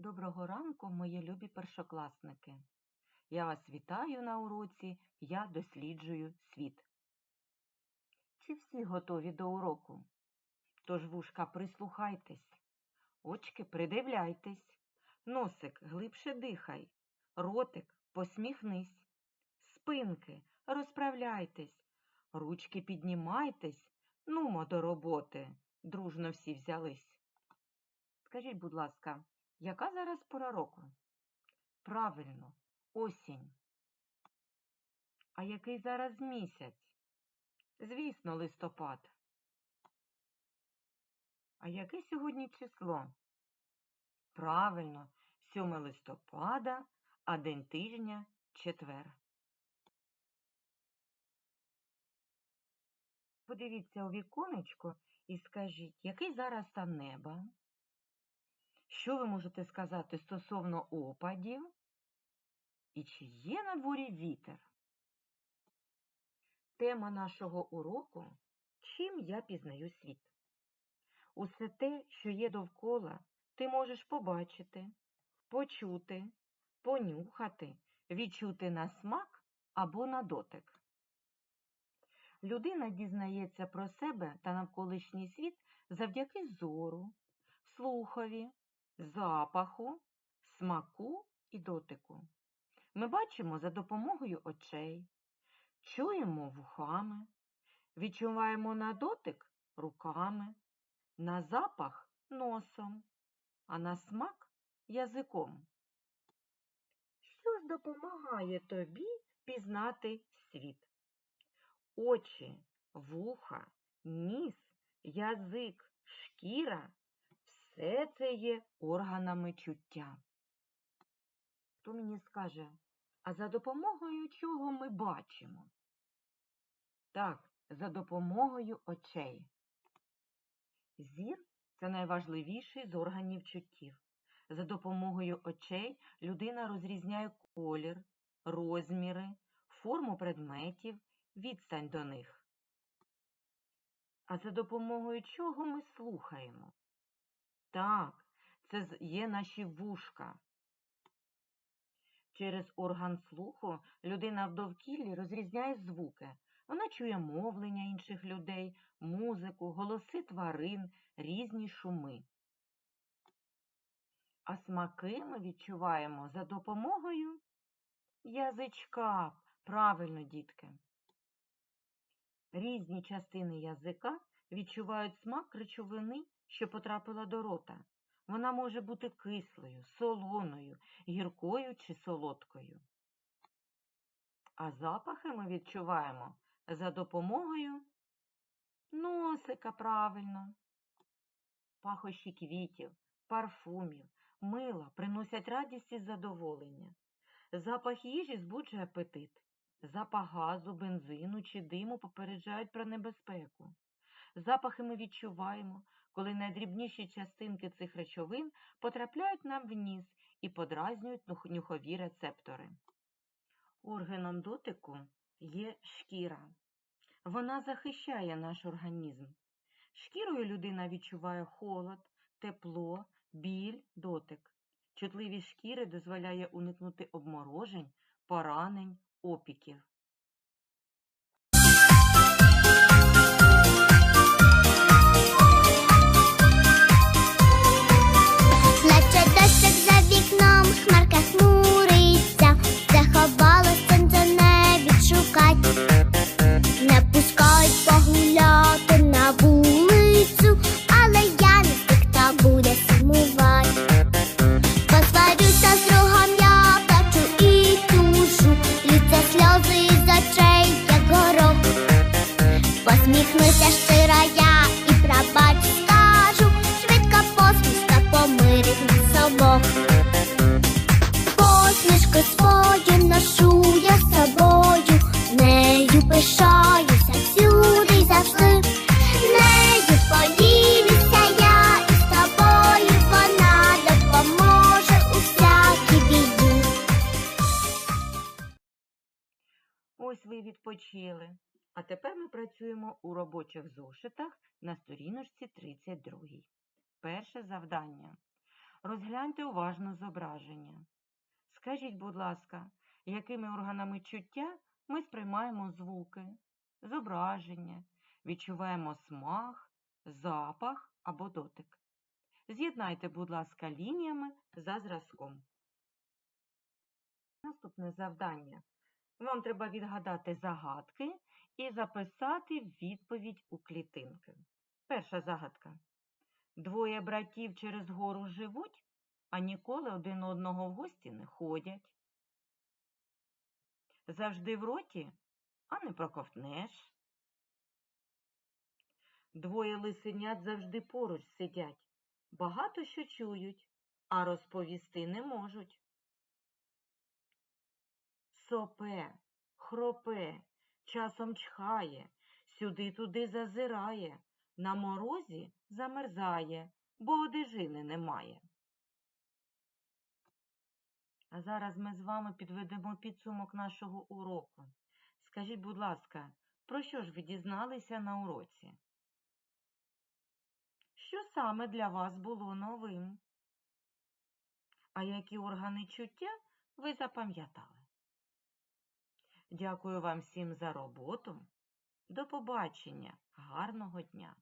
Доброго ранку, мої любі першокласники. Я вас вітаю на уроці Я досліджую світ. Чи всі готові до уроку? Тож, вушка, прислухайтесь, очки придивляйтесь, носик глибше дихай, ротик посміхнись, спинки розправляйтесь, ручки піднімайтесь, нумо до роботи, дружно всі взялись. Скажіть, будь ласка, яка зараз пора року? Правильно, осінь. А який зараз місяць? Звісно, листопад. А яке сьогодні число? Правильно, 7 листопада, а день тижня четвер. Подивіться у віконечко і скажіть, який зараз стан неба? Що ви можете сказати стосовно опадів? І чи є на дворі вітер? Тема нашого уроку Чим я пізнаю світ? Усе те, що є довкола, ти можеш побачити, почути, понюхати, відчути на смак або на дотик. Людина дізнається про себе та навколишній світ завдяки зору, слухові, запаху, смаку і дотику. Ми бачимо за допомогою очей, чуємо вухами, відчуваємо на дотик руками, на запах носом, а на смак язиком. Що ж допомагає тобі пізнати світ? Очі, вуха, ніс, язик, шкіра все це є органами чуття. Хто мені скаже, а за допомогою чого ми бачимо? Так, за допомогою очей. Зір це найважливіший з органів чуттів. За допомогою очей людина розрізняє колір, розміри, форму предметів, відстань до них. А за допомогою чого ми слухаємо? Так, це є наші вушка. Через орган слуху людина в довкіллі розрізняє звуки. Вона чує мовлення інших людей, музику, голоси тварин, різні шуми. А смаки ми відчуваємо за допомогою язичка. Правильно, дітки. Різні частини язика відчувають смак речовини, що потрапила до рота. Вона може бути кислою, солоною, гіркою чи солодкою. А запахи ми відчуваємо за допомогою носика правильно. Пахощі квітів, парфумів, мила приносять радість і задоволення. Запах їжі збуджує апетит. Запах газу, бензину чи диму попереджають про небезпеку. Запахи ми відчуваємо, коли найдрібніші частинки цих речовин потрапляють нам в ніс і подразнюють нюхові рецептори. Органом дотику є шкіра. Вона захищає наш організм. Шкірою людина відчуває холод, тепло, біль, дотик. Чутливість шкіри дозволяє уникнути обморожень, поранень, опіків. Ось ви відпочили. А тепер ми працюємо у робочих зошитах на сторіночці 32. Перше завдання. Розгляньте уважно зображення. Скажіть, будь ласка, якими органами чуття ми сприймаємо звуки, зображення, відчуваємо смак, запах або дотик? З'єднайте, будь ласка, лініями за зразком. Наступне завдання. Вам треба відгадати загадки і записати відповідь у клітинки. Перша загадка. Двоє братів через гору живуть, а ніколи один одного в гості не ходять. Завжди в роті, а не проковтнеш. Двоє лисенят завжди поруч сидять, багато що чують, а розповісти не можуть. Сопе, хропе, часом чхає, сюди-туди зазирає, на морозі замерзає, бо одежини немає. А зараз ми з вами підведемо підсумок нашого уроку. Скажіть, будь ласка, про що ж ви дізналися на уроці? Що саме для вас було новим? А які органи чуття ви запам'ятали? Дякую вам всім за роботу. До побачення. Гарного дня!